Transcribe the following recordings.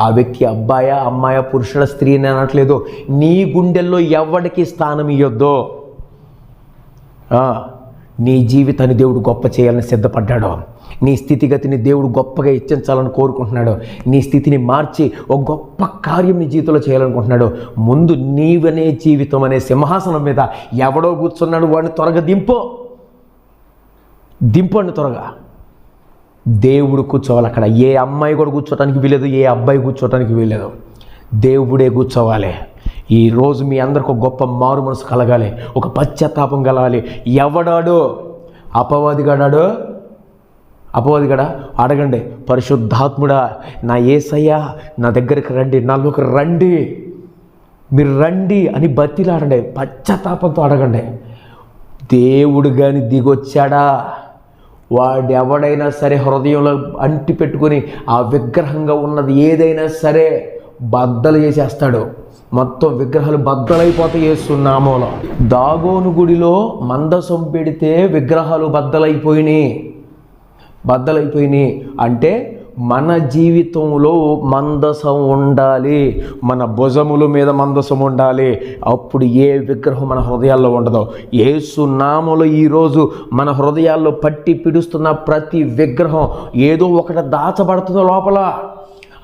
ఆ వ్యక్తి అబ్బాయా అమ్మాయా పురుషుల స్త్రీ అని అనట్లేదు. నీ గుండెల్లో ఎవరికి స్థానం ఇవ్వద్దో నీ జీవితాన్ని దేవుడు గొప్ప చేయాలని సిద్ధపడ్డాడు. నీ స్థితిగతిని దేవుడు గొప్పగా హెచ్చించాలని కోరుకుంటున్నాడు. నీ స్థితిని మార్చి ఒక గొప్ప కార్యం నీ జీవితంలో చేయాలనుకుంటున్నాడు. ముందు నీవనే జీవితం అనే సింహాసనం మీద ఎవడో కూర్చున్నాడు వాడిని త్వరగా దింపో. దింపండి త్వరగా. దేవుడు కూర్చోవాలి అక్కడ. ఏ అమ్మాయి కూడా కూర్చోటానికి వీలేదు ఏ అబ్బాయి కూర్చోటానికి వీలేదు దేవుడే కూర్చోవాలి. ఈరోజు మీ అందరికి ఒక గొప్ప మారు మనసు కలగాలి ఒక పశ్చాత్తాపం కలగాలి. ఎవడాడు? అపవాదిగాడాడు? అపవాదిగాడా? అడగండి. పరిశుద్ధాత్ముడా నా ఏసయ్యా నా దగ్గరికి రండి నాలోకి రండి. మీరు రండి అని బతిలాడండి పశ్చాత్తాపంతో అడగండి. దేవుడు కానీ దిగొచ్చాడా? వాడు ఎవడైనా సరే హృదయంలో అంటి పెట్టుకొని ఆ విగ్రహంగా ఉన్నది ఏదైనా సరే బద్దలు చేసేస్తాడు. మొత్తం విగ్రహాలు బద్దలైపోతాయి వేస్తున్నామోలో దాగోను గుడిలో మందసం పెడితే విగ్రహాలు బద్దలైపోయినాయి. బద్దలైపోయినాయి. అంటే మన జీవితంలో మందసం ఉండాలి. మన భుజముల మీద మందసం ఉండాలి. అప్పుడు ఏ విగ్రహం మన హృదయాల్లో ఉండదు. ఏసు నామలు ఈరోజు మన హృదయాల్లో పట్టి పిడుస్తున్న ప్రతి విగ్రహం ఏదో ఒకటి దాచబడుతుందో లోపల.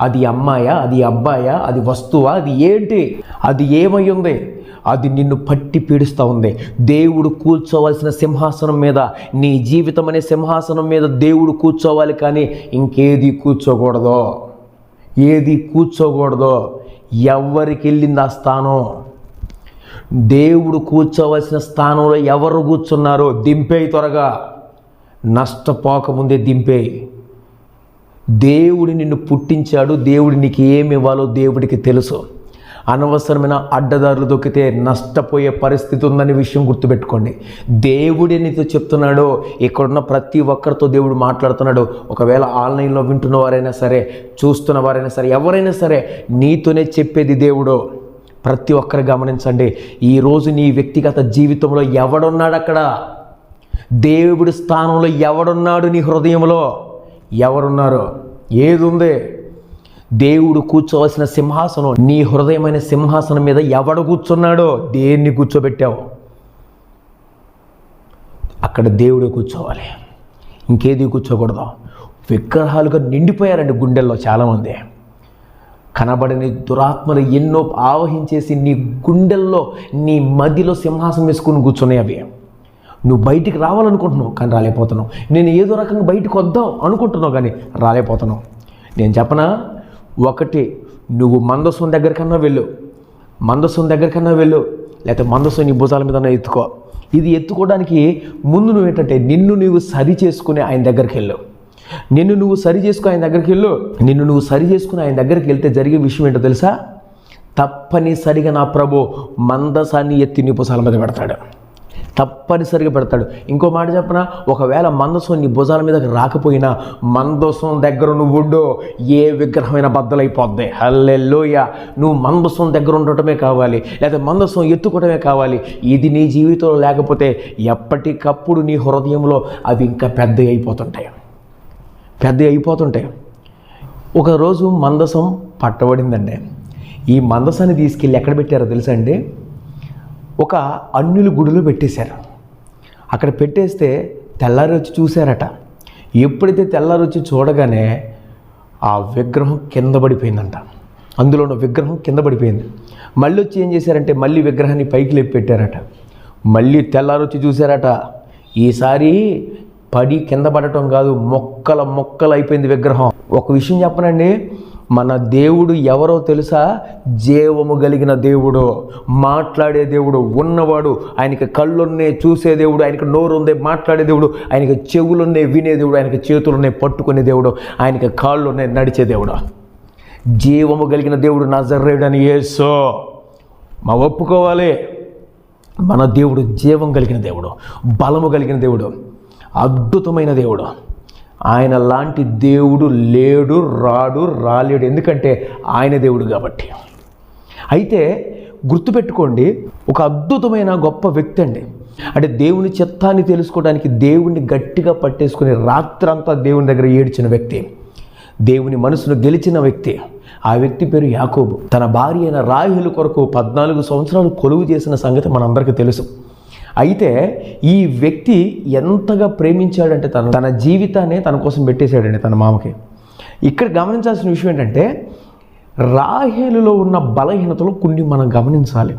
అది అమ్మాయా? అది అబ్బాయా? అది వస్తువా? అది ఏంటి? అది ఏమై ఉంది? అది నిన్ను పట్టి పీడిస్తూ ఉంది. దేవుడు కూర్చోవలసిన సింహాసనం మీద నీ జీవితం అనే సింహాసనం మీద దేవుడు కూర్చోవాలి కానీ ఇంకేది కూర్చోకూడదో. ఏది కూర్చోకూడదో. ఎవరికి వెళ్ళింది ఆ స్థానం? దేవుడు కూర్చోవలసిన స్థానంలో ఎవరు కూర్చున్నారో దింపేయి త్వరగా. నష్టపోకముందే దింపేయి దేవుడు నిన్ను పుట్టించాడు దేవుడు నీకు ఏమి ఇవ్వాలో దేవుడికి తెలుసు. అనవసరమైన అడ్డదారులు దొక్కితే నష్టపోయే పరిస్థితి ఉందనే విషయం గుర్తుపెట్టుకోండి. దేవుడే నీతో చెప్తున్నాడు ఇక్కడున్న ప్రతి ఒక్కరితో దేవుడు మాట్లాడుతున్నాడు ఒకవేళ ఆన్లైన్లో వింటున్న వారైనా సరే చూస్తున్న వారైనా సరే ఎవరైనా సరే నీతోనే చెప్పేది దేవుడు. ప్రతి ఒక్కరు గమనించండి ఈరోజు నీ వ్యక్తిగత జీవితంలో ఎవడున్నాడు అక్కడ? దేవుడి స్థానంలో ఎవడున్నాడు నీ హృదయంలో? ఎవరున్నారు? ఏది ఉంది దేవుడు కూర్చోవలసిన సింహాసనం నీ హృదయమైన సింహాసనం మీద ఎవడు కూర్చున్నాడో దేన్ని కూర్చోబెట్టావు? అక్కడ దేవుడు కూర్చోవాలి. ఇంకేది కూర్చోకూడదు. విగ్రహాలుగా నిండిపోయారండి గుండెల్లో చాలామంది. కనబడని దురాత్మలు ఎన్నో ఆవహించేసి నీ గుండెల్లో నీ మదిలో సింహాసనం వేసుకుని కూర్చున్నాయి అవి. నువ్వు బయటికి రావాలనుకుంటున్నావు కానీ రాలేకపోతున్నావు. నేను ఏదో రకంగా బయటకు వద్దాం అనుకుంటున్నావు కానీ రాలేకపోతున్నావు. నేను చెప్పనా? ఒకటి నువ్వు మందసం దగ్గరికన్నా వెళ్ళు. మందస్సుని దగ్గరికన్నా వెళ్ళు. లేకపోతే మందసం నీ భుజాల మీద ఎత్తుకో. ఇది ఎత్తుకోవడానికి ముందు నువ్వు ఏంటంటే నిన్ను నువ్వు సరి చేసుకుని ఆయన దగ్గరికి వెళ్ళు. నిన్ను నువ్వు సరి చేసుకుని ఆయన దగ్గరికి వెళ్ళు. నిన్ను నువ్వు సరి చేసుకుని ఆయన దగ్గరికి వెళ్తే జరిగే విషయం ఏంటో తెలుసా? తప్పనిసరిగా నా ప్రభు మందసాన్ని ఎత్తి నీ భుజాల మీద పెడతాడు. తప్పనిసరిగా పెడతాడు. ఇంకో మాట చెప్పనా? ఒకవేళ మందసం నీ భుజాల మీదకి రాకపోయినా మందసం దగ్గర నువ్వు ఏ విగ్రహమైన బద్దలైపోద్ది. హల్లెల్లోయ నువ్వు మందసం దగ్గర ఉండటమే కావాలి. లేదా మందసం ఎత్తుకోవటమే కావాలి. ఇది నీ జీవితంలో లేకపోతే ఎప్పటికప్పుడు నీ హృదయంలో అవి ఇంకా పెద్ద అయిపోతుంటాయి. పెద్ద అయిపోతుంటాయి. ఒకరోజు మందసం పట్టబడిందండి. ఈ మందసాన్ని తీసుకెళ్ళి ఎక్కడ పెట్టారో తెలుసా అండి? ఒక అన్యుల గుడిలో పెట్టేశారు. అక్కడ పెట్టేస్తే తెల్లారి వచ్చి చూశారట. ఎప్పుడైతే తెల్లారి వచ్చి చూడగానే ఆ విగ్రహం కింద పడిపోయిందంట. అందులో ఉన్న విగ్రహం కింద పడిపోయింది. మళ్ళీ వచ్చి ఏం చేశారంటే మళ్ళీ విగ్రహాన్ని పైకి లేపి పెట్టారట. మళ్ళీ తెల్లారి వచ్చి చూశారట. ఈసారి పడి కింద పడటం కాదు మొక్కల మొక్కలు అయిపోయింది విగ్రహం. ఒక విషయం చెప్పనండి మన దేవుడు ఎవరో తెలుసా? జీవము కలిగిన దేవుడు. మాట్లాడే దేవుడు ఉన్నవాడు. ఆయనకి కళ్ళున్నే చూసే దేవుడు. ఆయనకి నోరుందే మాట్లాడే దేవుడు. ఆయనకి చెవులున్నే వినే దేవుడు. ఆయనకి చేతులున్నే పట్టుకునే దేవుడు. ఆయనకి కాళ్ళున్నే నడిచే దేవుడు. జీవము కలిగిన దేవుడు నజరేడని ఏసో మా ఒప్పుకోవాలి. మన దేవుడు జీవం కలిగిన దేవుడు. బలము కలిగిన దేవుడు. అద్భుతమైన దేవుడు. ఆయన లాంటి దేవుడు లేడు రాడు రాలేడు. ఎందుకంటే ఆయన దేవుడు కాబట్టి. అయితే గుర్తుపెట్టుకోండి ఒక అద్భుతమైన గొప్ప వ్యక్తి అండి. అంటే దేవుని చిత్తాన్ని తెలుసుకోవడానికి దేవుణ్ణి గట్టిగా పట్టేసుకుని రాత్రంతా దేవుని దగ్గర ఏడ్చిన వ్యక్తి దేవుని మనసును గెలిచిన వ్యక్తి. ఆ వ్యక్తి పేరు యాకోబు. తన భార్య అయిన రాహుల కొరకు పద్నాలుగు సంవత్సరాలు కొలువు చేసిన సంగతి మనందరికీ తెలుసు. అయితే ఈ వ్యక్తి ఎంతగా ప్రేమించాడంటే తను తన జీవితాన్ని తన కోసం పెట్టేశాడండి తన మామకి. ఇక్కడ గమనించాల్సిన విషయం ఏంటంటే రాహేలులో ఉన్న బలహీనతలు కొన్ని మనం గమనించాలి.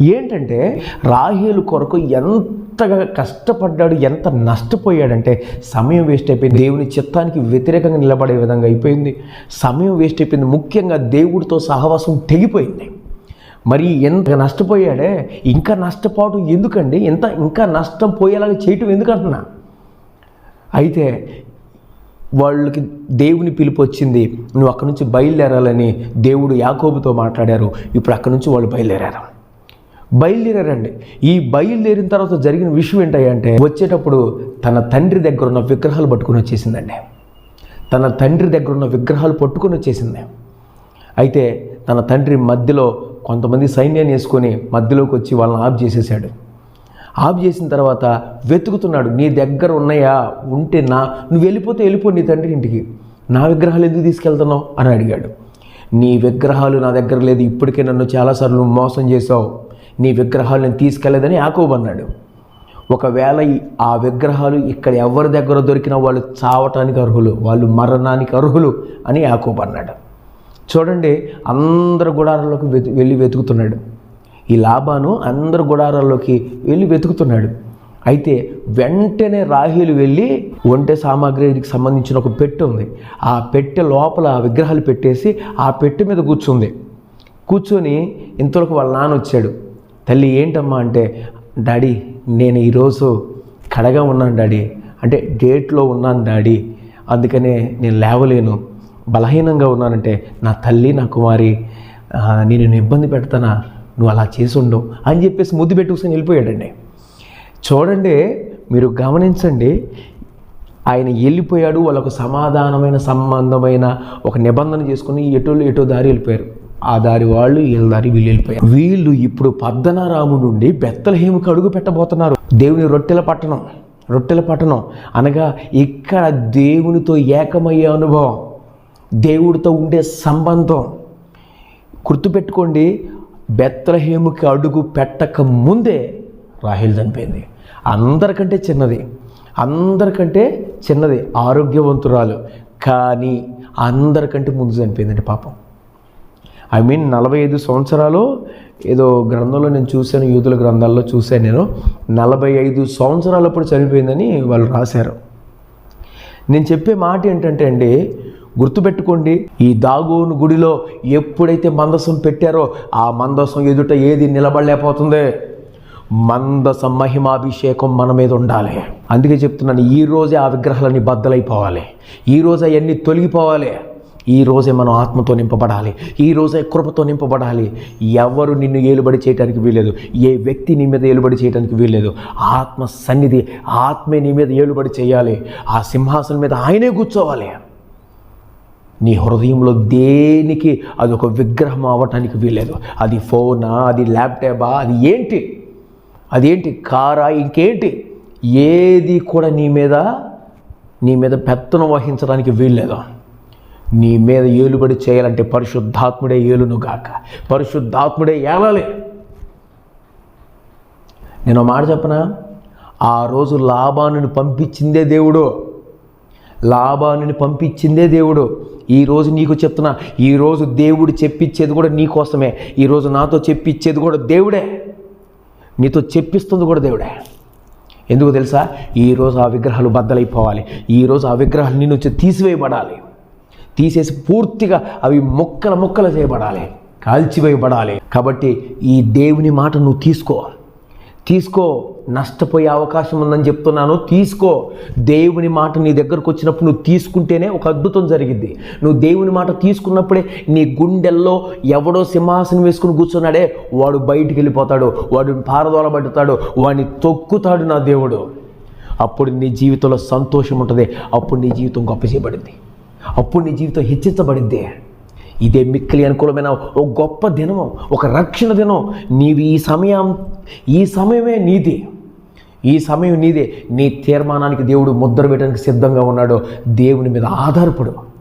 ఏంటంటే రాహేలు కొరకు ఎంతగా కష్టపడ్డాడు ఎంత నష్టపోయాడంటే సమయం వేస్ట్ అయిపోయింది. దేవుని చిత్తానికి వ్యతిరేకంగా నిలబడే విధంగా అయిపోయింది. సమయం వేస్ట్ అయిపోయింది. ముఖ్యంగా దేవుడితో సహవాసం తెగిపోయింది. మరి ఎంత నష్టపోయాడే? ఇంకా నష్టపోవడం ఎందుకండి? ఎంత ఇంకా నష్టం పోయేలాగా చేయటం ఎందుకంటున్నా? అయితే వాళ్ళకి దేవుని పిలుపు వచ్చింది. నువ్వు అక్కడి నుంచి బయలుదేరాలని దేవుడు యాకోబుతో మాట్లాడారు. ఇప్పుడు అక్కడి నుంచి వాళ్ళు బయలుదేరారు. బయలుదేరారండి. ఈ బయలుదేరిన తర్వాత జరిగిన విషయం ఏంటంటే వచ్చేటప్పుడు తన తండ్రి దగ్గర ఉన్న విగ్రహాలు పట్టుకుని వచ్చేసిందండి. తన తండ్రి దగ్గర ఉన్న విగ్రహాలు పట్టుకుని వచ్చేసింది. అయితే తన తండ్రి మధ్యలో కొంతమంది సైన్యాన్ని వేసుకొని మధ్యలోకి వచ్చి వాళ్ళని ఆఫ్ చేసేసాడు ఆఫ్ చేసిన తర్వాత వెతుకుతున్నాడు నీ దగ్గర ఉన్నాయా? ఉంటే నా నువ్వు వెళ్ళిపోతే వెళ్ళిపో నీ తండ్రి ఇంటికి. నా విగ్రహాలు ఎందుకు తీసుకెళ్తున్నావు? అని అడిగాడు. నీ విగ్రహాలు నా దగ్గర లేదు ఇప్పటికే నన్ను చాలాసార్లు మోసం చేసావు నీ విగ్రహాలు నేను తీసుకెళ్ళేదని యాకోబు అన్నాడు. ఒకవేళ ఆ విగ్రహాలు ఇక్కడ ఎవరి దగ్గర దొరికినా వాళ్ళు చావటానికి అర్హులు వాళ్ళు మరణానికి అర్హులు అని యాకోబు అన్నాడు. చూడండి అందరు గుడారంలోకి వెతు వెళ్ళి వెతుకుతున్నాడు. ఈ లాభాను అందరు గుడారాల్లోకి వెళ్ళి వెతుకుతున్నాడు. అయితే వెంటనే రాహీలు వెళ్ళి ఒంటె సామాగ్రికి సంబంధించిన ఒక పెట్టె ఉంది. ఆ పెట్టె లోపల విగ్రహాలు పెట్టేసి ఆ పెట్టె మీద కూర్చుంది. కూర్చొని ఇంతవరకు వాళ్ళ నాన్న వచ్చాడు. తల్లి ఏంటమ్మా అంటే డాడీ నేను ఈరోజు కడగా ఉన్నాను డాడీ. అంటే డేట్లో ఉన్నాను డాడీ. అందుకనే నేను లేవలేను. బలహీనంగా ఉన్నానంటే నా తల్లి నా కుమారి నేను ఇబ్బంది పెడతానా? నువ్వు అలా చేసి ఉండవు అని చెప్పేసి ముద్దు పెట్టుకుని వెళ్ళిపోయాడండి. చూడండి మీరు గమనించండి ఆయన వెళ్ళిపోయాడు వాళ్ళకు సమాధానమైన సంబంధమైన ఒక నిబంధన చేసుకుని ఎటోళ్ళు ఎటో దారి వెళ్ళిపోయారు. ఆ దారి వాళ్ళు వీళ్ళ దారి వీళ్ళు వెళ్ళిపోయారు. వీళ్ళు ఇప్పుడు పద్దనారాము నుండి బెత్తలహేముకి అడుగు పెట్టబోతున్నారు. దేవుని రొట్టెల పట్టణం రొట్టెల పట్టణం. అనగా ఇక్కడ దేవునితో ఏకమయ్యే అనుభవం. దేవుడితో ఉండే సంబంధం. గుర్తుపెట్టుకోండి బెత్తలహేముకి అడుగు పెట్టక ముందే రాహిల్ చనిపోయింది. అందరికంటే చిన్నది. అందరికంటే చిన్నది ఆరోగ్యవంతురాలు. కానీ అందరికంటే ముందు చనిపోయిందండి పాపం. ఐ మీన్ నలభై ఐదు సంవత్సరాలు ఏదో గ్రంథంలో నేను చూశాను యూదుల గ్రంథాల్లో చూశాను నేను. నలభై ఐదు సంవత్సరాలప్పుడు చనిపోయిందని వాళ్ళు రాశారు. నేను చెప్పే మాట ఏంటంటే అండి గుర్తుపెట్టుకోండి ఈ దాగోను గుడిలో ఎప్పుడైతే మందసం పెట్టారో ఆ మందసం ఎదుట ఏది నిలబడలేకపోతుంది? మందసం మహిమాభిషేకం మన మీద ఉండాలి. అందుకే చెప్తున్నాను ఈ రోజే ఆ విగ్రహాలన్నీ బద్దలైపోవాలి. ఈ రోజే అవన్నీ తొలగిపోవాలి. ఈ రోజే మనం ఆత్మతో నింపబడాలి. ఈ రోజే కృపతో నింపబడాలి. ఎవరు నిన్ను ఏలుబడి చేయడానికి వీల్లేదు. ఏ వ్యక్తి నీ మీద ఏలుబడి చేయడానికి వీల్లేదు. ఆత్మ సన్నిధి ఆత్మే నీ మీద ఏలుబడి చేయాలి. ఆ సింహాసనం మీద ఆయనే కూర్చోవాలి. నీ హృదయంలో దేనికి అది ఒక విగ్రహం అవ్వటానికి వీల్లేదు. అది ఫోనా అది ల్యాప్టాపా అది ఏంటి? అదేంటి? కారా ఇంకేంటి? ఏది కూడా నీ మీద నీ మీద పెత్తనం వహించడానికి వీల్లేదు. నీ మీద ఏలుబడి చేయాలంటే పరిశుద్ధాత్ముడే ఏలును గాక. పరిశుద్ధాత్ముడే ఏలాలి. నేను మాట చెప్పనా? ఆ రోజు లాభాన్ని పంపించిందే దేవుడు. లాభాన్ని పంపించిందే దేవుడు. ఈరోజు నీకు చెప్తున్నా ఈరోజు దేవుడు చెప్పించేది కూడా నీ కోసమే. ఈరోజు నాతో చెప్పించేది కూడా దేవుడే. నీతో చెప్పిస్తుంది కూడా దేవుడే. ఎందుకు తెలుసా? ఈరోజు ఆ విగ్రహాలు బద్దలైపోవాలి. ఈరోజు ఆ విగ్రహాలు నీ నుంచి తీసివేయబడాలి. తీసేసి పూర్తిగా అవి ముక్కల ముక్కలు చేయబడాలి. కాల్చివేయబడాలి. కాబట్టి ఈ దేవుని మాట నువ్వు తీసుకో తీసుకో నష్టపోయే అవకాశం ఉందని చెప్తున్నాను తీసుకో. దేవుని మాట నీ దగ్గరకు వచ్చినప్పుడు నువ్వు తీసుకుంటేనే ఒక అద్భుతం జరిగింది నువ్వు దేవుని మాట తీసుకున్నప్పుడే నీ గుండెల్లో ఎవడో సింహాసనం వేసుకుని కూర్చున్నాడే వాడు బయటికి వెళ్ళిపోతాడు వాడు పారదోలబడతాడు వాడిని తొక్కుతాడు నా దేవుడు. అప్పుడు నీ జీవితంలో సంతోషం ఉంటుంది అప్పుడు నీ జీవితం గొప్ప చేయబడింది అప్పుడు నీ జీవితం హెచ్చించబడింది ఇదే మిక్కిలి అనుకూలమైన ఒక గొప్ప దినం ఒక రక్షణ దినం. నీవు ఈ సమయం ఈ సమయమే నీది. ఈ సమయం నీదే. నీ తీర్మానానికి దేవుడు ముద్ర పెట్టడానికి సిద్ధంగా ఉన్నాడు. దేవుని మీద ఆధారపడు.